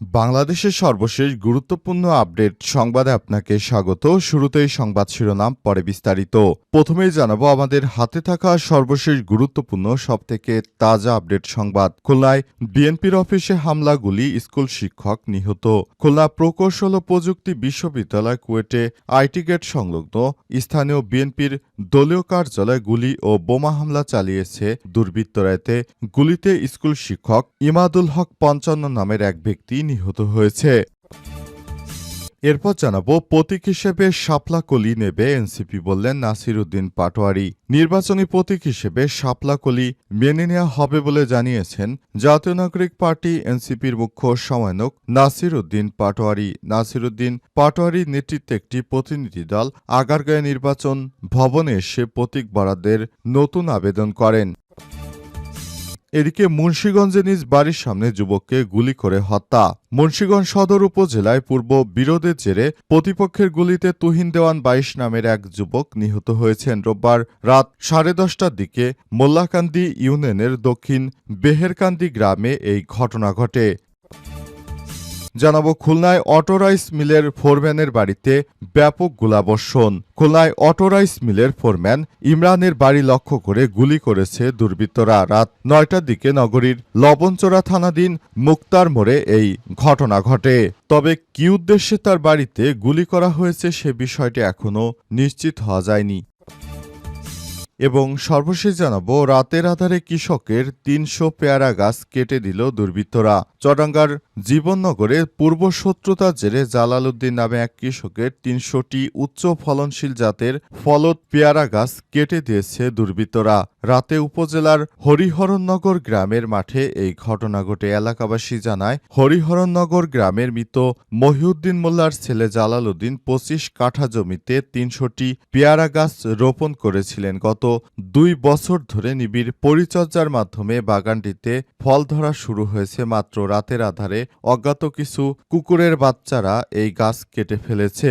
বাংলাদেশের সর্বশেষ গুরুত্বপূর্ণ আপডেট সংবাদে আপনাকে স্বাগত। শুরুতেই সংবাদ শিরোনাম, পরে বিস্তারিত। প্রথমেই জানাব, আমাদের হাতে থাকা সর্বশেষ গুরুত্বপূর্ণ, সবথেকে তাজা আপডেট সংবাদ। খুলনায় বিএনপির অফিসে হামলা গুলি স্কুল শিক্ষক নিহত। খুলনা প্রকৌশল ও প্রযুক্তি বিশ্ববিদ্যালয় কুয়েটে আইটি গেট সংলগ্ন স্থানীয় বিএনপির দলীয় কার্যালয়ে গুলি ও বোমা হামলা চালিয়েছে দুর্বৃত্তরা। এতে গুলিতে স্কুল শিক্ষক ইমাদুল হক পঞ্চান্ন নামের এক ব্যক্তি নিহত হয়েছে। এরপর জানাব, প্রতীক হিসেবে শাপলা কলি নেবে এনসিপি বললেন নাসির উদ্দিন পাটোয়ারি। নির্বাচনী প্রতীক হিসেবে শাপলা কলি মেনে নেওয়া হবে বলে জানিয়েছেন জাতীয় নাগরিক পার্টি এনসিপির মুখ্য সমন্বয়ক নাসির উদ্দিন পাটোয়ারি। নাসির উদ্দিন পাটোয়ারির নেতৃত্বে একটি প্রতিনিধি দল আগারগাঁয়ে নির্বাচন ভবনে এসে প্রতীক বরাদ্দের নতুন আবেদন করেন। এদিকে মুন্সীগঞ্জে নিজ বাড়ির সামনে যুবককে গুলি করে হত্যা। মুন্সীগঞ্জ সদর উপজেলায় পূর্ব বিরোধের জেরে প্রতিপক্ষের গুলিতে তুহিন দেওয়ান বাইশ নামের এক যুবক নিহত হয়েছেন রোববার রাত সাড়ে দশটার দিকে মোল্লাকান্দি ইউনিয়নের দক্ষিণ বেহেরকান্দি গ্রামে এই ঘটনা ঘটে। জানাব খুলনায় অটোরাইস মিলের ফোরম্যানের বাড়িতে ব্যাপক গোলাবর্ষণ। খুলনায় অটোরাইস মিলের ফোরম্যান ইমরানের বাড়ি লক্ষ্য করে গুলি করেছে দুর্বৃত্তরা। রাত নয়টার দিকে নগরীর লবণচোরা থানাধীন মুক্তার মোড়ে এই ঘটনা ঘটে। তবে কি উদ্দেশ্যে তার বাড়িতে গুলি করা হয়েছে সে বিষয়টি এখনও নিশ্চিত হওয়া যায়নি। এবং সর্বশেষ জানাব, রাতের আধারে কৃষকের তিনশো পেয়ারা গাছ কেটে দিল দুর্বৃত্তরা। চটাঙ্গার জীবননগরে পূর্ব শত্রুতার জেরে জালাল উদ্দিন নামে এক কৃষকের তিনশোটি উচ্চ ফলনশীল জাতের ফলত পেয়ারা গাছ কেটে দিয়েছে দুর্বৃত্তরা। রাতে উপজেলার হরিহরনগর গ্রামের মাঠে এই ঘটনা ঘটে। এলাকাবাসী জানায়, হরিহরনগর গ্রামের মৃত মহিউদ্দিন মোল্লার ছেলে জালাল উদ্দিন পঁচিশ কাঠা জমিতে তিনশোটি পেয়ারা গাছ রোপণ করেছিলেন। গত দুই বছর ধরে নিবিড় পরিচর্যার মাধ্যমে বাগানটিতে ফল ধরা শুরু হয়েছে। মাত্র রাতের আধারে অজ্ঞাত কিছু কুকুরের বাচ্চারা এই গাছ কেটে ফেলেছে।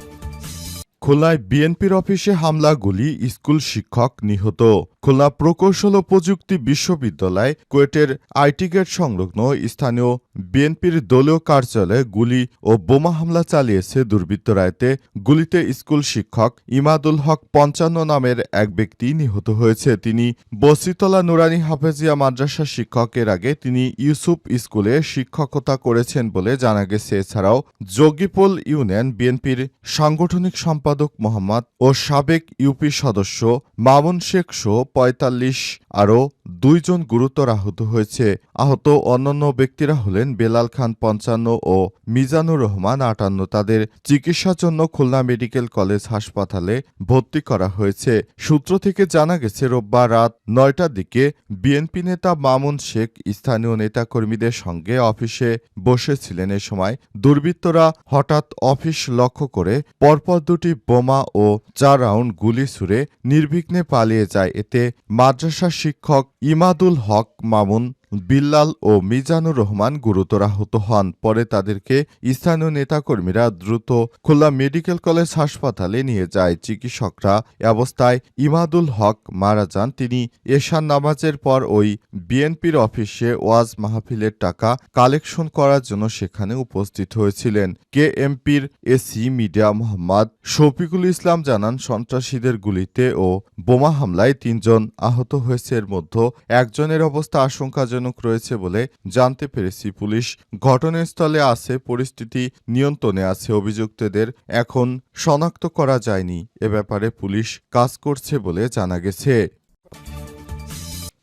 খুলনায় বিএনপির অফিসে হামলা গুলি স্কুল শিক্ষক নিহত। খুলনা প্রকৌশল ও প্রযুক্তি বিশ্ববিদ্যালয় কুয়েটের আইটি গেট সংলগ্ন স্থানীয় বিএনপির দলীয় কার্যালয়ে গুলি ও বোমা হামলা চালিয়েছে দুর্বৃত্তরা এতে গুলিতে স্কুল শিক্ষক ইমাদুল হক পঞ্চান্ন নামের এক ব্যক্তি নিহত হয়েছে। তিনি বসিতলা নুরানি হাফেজিয়া মাদ্রাসা শিক্ষকের আগে তিনি ইউসুফ স্কুলে শিক্ষকতা করেছেন বলে জানা গেছে। এছাড়াও যোগীপোল ইউনিয়ন বিএনপির সাংগঠনিক সম্পাদক মোহাম্মদ ও সাবেক ইউপি সদস্য মামুন শেখ শো পঁয়তাল্লিশ আরও দুইজন গুরুতর আহত হয়েছে। আহত অন্যান্য ব্যক্তিরা হলেন বেলাল খান পঞ্চান্ন ও মিজানুর রহমান আটান্ন। তাদের চিকিৎসার জন্য খুলনা মেডিকেল কলেজ হাসপাতালে ভর্তি করা হয়েছে। সূত্র থেকে জানা গেছে, রোববার রাত নয়টার দিকে বিএনপি নেতা মামুন শেখ স্থানীয় নেতাকর্মীদের সঙ্গে অফিসে বসেছিলেন। এ সময় দুর্বৃত্তরা হঠাৎ অফিস লক্ষ্য করে পরপর দুটি বোমা ও চার রাউন্ড গুলি ছুড়ে নির্বিঘ্নে পালিয়ে যায়। এতে মাদ্রাসা শিক্ষক ইমাদুল হক মামুন বিল্লাল ও মিজানুর রহমান গুরুতর আহত হন। পরে তাদেরকে স্থানীয় নেতাকর্মীরা দ্রুত খুলনা মেডিকেল কলেজ হাসপাতালে নিয়ে যায়। চিকিৎসকরা অবস্থায় ইমাদুল হক মারা যান। তিনি এশান নামাজের পর ওই বিএনপির অফিসে ওয়াজ মাহফিলের টাকা কালেকশন করার জন্য সেখানে উপস্থিত হয়েছিলেন। কে এমপির এসি মিডিয়া মোহাম্মদ শফিকুল ইসলাম জানান, সন্ত্রাসীদের গুলিতে ও বোমা হামলায় তিনজন আহত হয়েছে। এর মধ্যে একজনের অবস্থা আশঙ্কাজনক। রয়েছে বলে জানতে পেরেছি পুলিশ। ঘটনাস্থলে আছে, পরিস্থিতি নিয়ন্ত্রণে আছে অভিযুক্তদের। এখন শনাক্ত করা যায়নি। এ ব্যাপারে পুলিশ কাজ করছে বলে জানা গেছে।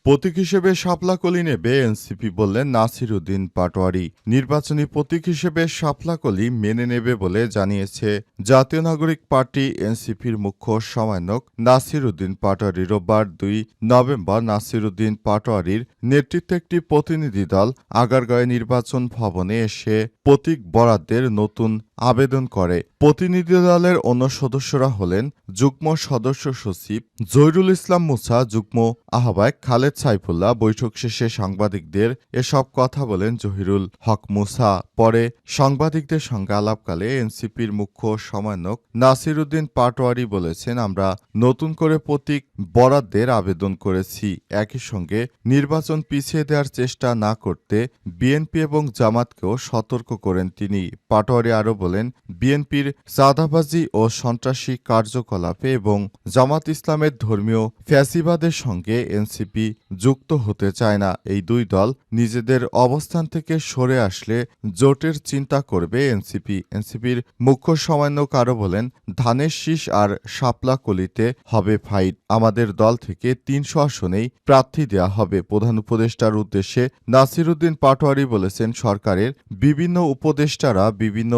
প্রতীক হিসেবে শাপলাকলি নেবে এনসিপি বললেন নাসির উদ্দিন পাটোয়ারি। নির্বাচনী প্রতীক হিসেবে শাপলাকলি মেনে নেবে বলে জানিয়েছে জাতীয় নাগরিক পার্টি এনসিপির মুখ্য সমন্বয়ক নাসির উদ্দিন পাটোয়ারি। রোববার দুই নভেম্বর নাসির উদ্দিন পাটোয়ারির নেতৃত্বে একটি প্রতিনিধি দল আগারগাঁয়ে নির্বাচন ভবনে এসে প্রতীক বরাদ্দের নতুন আবেদন করে। প্রতিনিধি দলের অন্য সদস্যরা হলেন যুগ্ম সদস্য সচিব জহিরুল ইসলাম মুসা, যুগ্ম আহ্বায়ক খালেদ সাইফুল্লাহ, বৈঠক শেষে সাংবাদিকদের এসব কথা বলেন জহিরুল হক মুসা। পরে সাংবাদিকদের সঙ্গে আলাপকালে এনসিপির মুখ্য সমন্বয়ক নাসির উদ্দিন পাটোয়ারি বলেছেন, আমরা নতুন করে প্রতীক বরাদ্দের আবেদন করেছি। একই সঙ্গে নির্বাচন পিছিয়ে দেওয়ার চেষ্টা না করতে বিএনপি এবং জামাতকেও সতর্ক করেন তিনি। পাটোয়ারি আরও বলেন, বিএনপির চাঁদাবাজি ও সন্ত্রাসী কার্যকলাপে এবং জামাত ইসলামের ধর্মীয় ফ্যাসিবাদের সঙ্গে এনসিপি যুক্ত হতে চায় না। এই দুই দল নিজেদের অবস্থান থেকে সরে আসলে জোটের চিন্তা করবে এনসিপি। এনসিপির মুখ্য সমন্বয়ক আরও বলেন, ধানের শীষ আর শাপলা কলিতে হবে ফাইট। আমাদের দল থেকে তিনশো আসনেই প্রার্থী দেওয়া হবে। প্রধান উপদেষ্টার উদ্দেশ্যে নাসিরুদ্দিন পাটোয়ারি বলেছেন, সরকারের বিভিন্ন উপদেষ্টারা বিভিন্ন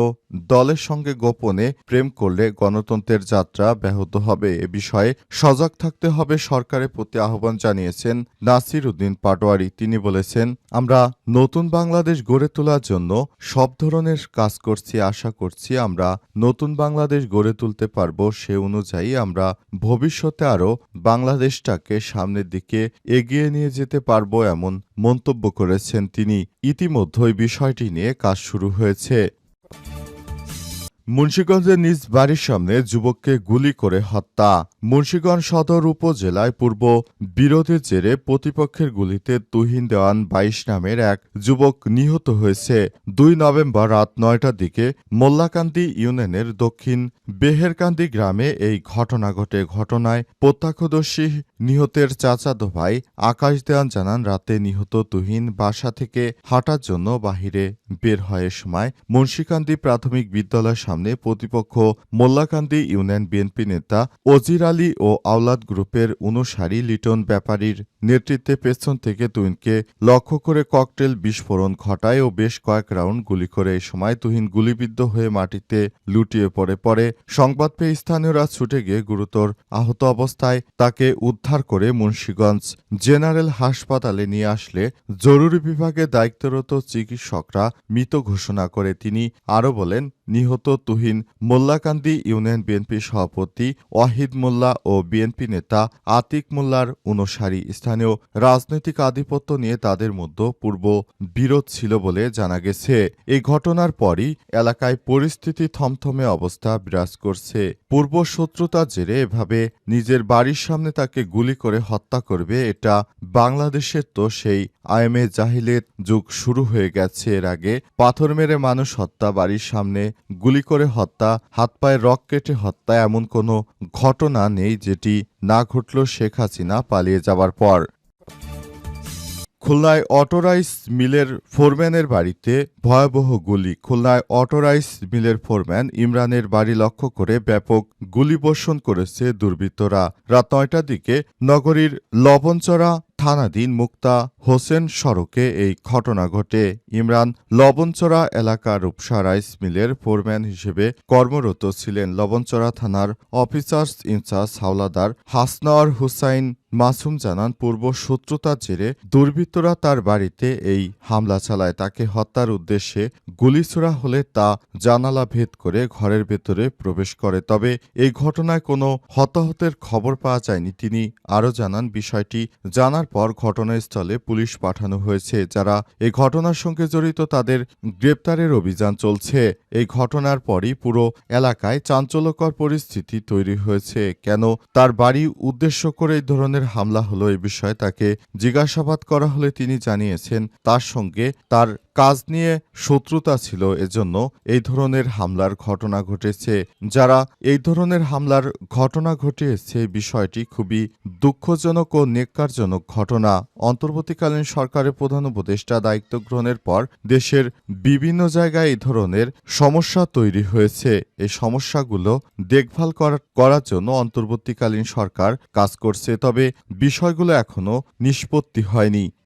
দলের সঙ্গে গোপনে প্রেম করলে গণতন্ত্রের যাত্রা ব্যাহত হবে। এ বিষয়ে সজাগ থাকতে হবে সরকারের প্রতি আহ্বান জানিয়েছেন নাসির উদ্দিন পাটোয়ারি। তিনি বলেছেন, আমরা নতুন বাংলাদেশ গড়ে তোলার জন্য সব ধরনের কাজ করছি, আশা করছি আমরা নতুন বাংলাদেশ গড়ে তুলতে পারব। সে অনুযায়ী আমরা ভবিষ্যতে আরও বাংলাদেশটাকে সামনের দিকে এগিয়ে নিয়ে যেতে পারব, এমন মন্তব্য করেছেন তিনি। ইতিমধ্যেই বিষয়টি নিয়ে কাজ শুরু হয়েছে। মুন্সীগঞ্জের নিজ বাড়ির সামনে যুবককে গুলি করে হত্যা। মুন্সীগঞ্জ সদর উপজেলায় পূর্ব বিরোধের জেরে প্রতিপক্ষের গুলিতে তুহিন দেওয়ান বাইশ নামের এক যুবক নিহত হয়েছে। দুই নভেম্বর রাত নয়টার দিকে মোল্লাকান্দি ইউনিয়নের দক্ষিণ বেহেরকান্দি গ্রামে এই ঘটনা ঘটে। ঘটনায় প্রত্যক্ষদর্শী নিহতের চাচাতো ভাই আকাশ দেওয়ান জানান রাতে নিহত তুহিন বাসা থেকে হাঁটার জন্য বাহিরে বের হয় এ সময়। মুন্সীকান্দি প্রাথমিক বিদ্যালয়ের সামনে প্রতিপক্ষ মোল্লাকান্দি ইউনিয়ন বিএনপি নেতা অজির আলী ও আওলাদ গ্রুপের অনুসারী লিটন ব্যাপারীর নেতৃত্বে পেছন থেকে তুহিনকে লক্ষ্য করে ককটেল বিস্ফোরণ ঘটায় ও বেশ কয়েক রাউন্ড গুলি করে। এই সময় তুহিন গুলিবিদ্ধ হয়ে মাটিতে লুটিয়ে পড়ে। পরে সংবাদ পেয়ে স্থানীয়রা ছুটে গিয়ে গুরুতর আহত অবস্থায় তাকে উদ্ধার করে মুন্সীগঞ্জ জেনারেল হাসপাতালে নিয়ে আসলে জরুরি বিভাগে দায়িত্বরত চিকিৎসকরা মৃত ঘোষণা করে। তিনি আরও বলেন, নিহত তুহিন মোল্লাকান্দি ইউনিয়ন বিএনপি সভাপতি ওয়াহিদ মোল্লা ও বিএনপি নেতা আতিক মোল্লার অনুসারী। স্থানীয় রাজনৈতিক আধিপত্য নিয়ে তাদের মধ্যে পূর্ব বিরোধ ছিল বলে জানা গেছে। এই ঘটনার পরই এলাকায় পরিস্থিতি থমথমে অবস্থা বিরাজ করছে। পূর্ব শত্রুতার জেরে এভাবে নিজের বাড়ির সামনে তাকে গুলি করে হত্যা করবে, এটা বাংলাদেশের তো সেই আইএমএ জাহিলের যুগ শুরু হয়ে গেছে। এর আগে পাথর মেরে মানুষ হত্যা, বাড়ির সামনে গুলি করে হত্যা, হাত পায়ে রক কেটে হত্যা, এমন কোনো ঘটনা নেই যেটি না ঘটল শেখ হাসিনা পালিয়ে যাবার পর। খুলনায় অটোরাইস মিলের ফোরম্যানের বাড়িতে ভয়াবহ গুলি। খুলনায় অটোরাইস মিলের ফোরম্যান ইমরানের বাড়ি লক্ষ্য করে ব্যাপক গুলিবর্ষণ করেছে দুর্বৃত্তরা। রাত নয়টার দিকে নগরীর লবণচড়া থানাধীন মুক্তা হোসেন সড়কে এই ঘটনা ঘটে। ইমরান লবণচড়া এলাকার রূপসা রাইস মিলের ফোরম্যান হিসেবে কর্মরত ছিলেন লবণচড়া থানার officers in charge Howlader Hasnawar Hussain Masum জানান, পূর্ব শত্রুতার জেরে দুর্বৃত্তরা তার বাড়িতে এই হামলা চালায়। তাকে হত্যার উদ্দেশ্যে গুলি ছোড়া হলে তা জানালা ভেদ করে ঘরের ভেতরে প্রবেশ করে। তবে এই ঘটনায় কোনো হতাহতের খবর পাওয়া যায়নি, তিনি আরও জানান, বিষয়টি জানার পর ঘটনাস্থলে পুলিশ পাঠানো হয়েছে, যারা এই ঘটনার সঙ্গে জড়িত তাদের গ্রেপ্তারের অভিযান চলছে। এই ঘটনার পরই পুরো এলাকায় চাঞ্চল্যকর পরিস্থিতি তৈরি হয়েছে। কেন তার বাড়ি উদ্দেশ্য করে এই ধরনের হামলা হলো এ বিষয়ে তাকে জিজ্ঞাসাবাদ করা হলে তিনি জানিয়েছেন, তার সঙ্গে তার কাজ নিয়ে শত্রুতা ছিল এজন্য এই ধরনের হামলার ঘটনা ঘটেছে। যারা এই ধরনের হামলার ঘটনা ঘটিয়েছে, বিষয়টি খুবই দুঃখজনক ও নেককারজনক ঘটনা। অন্তর্বর্তীকালীন সরকারের প্রধান উপদেষ্টা দায়িত্ব গ্রহণের পর দেশের বিভিন্ন জায়গায় এই ধরনের সমস্যা তৈরি হয়েছে। এই সমস্যাগুলো দেখভাল করার জন্য অন্তর্বর্তীকালীন সরকার কাজ করছে, তবে বিষয়গুলো এখনও নিষ্পত্তি হয়নি।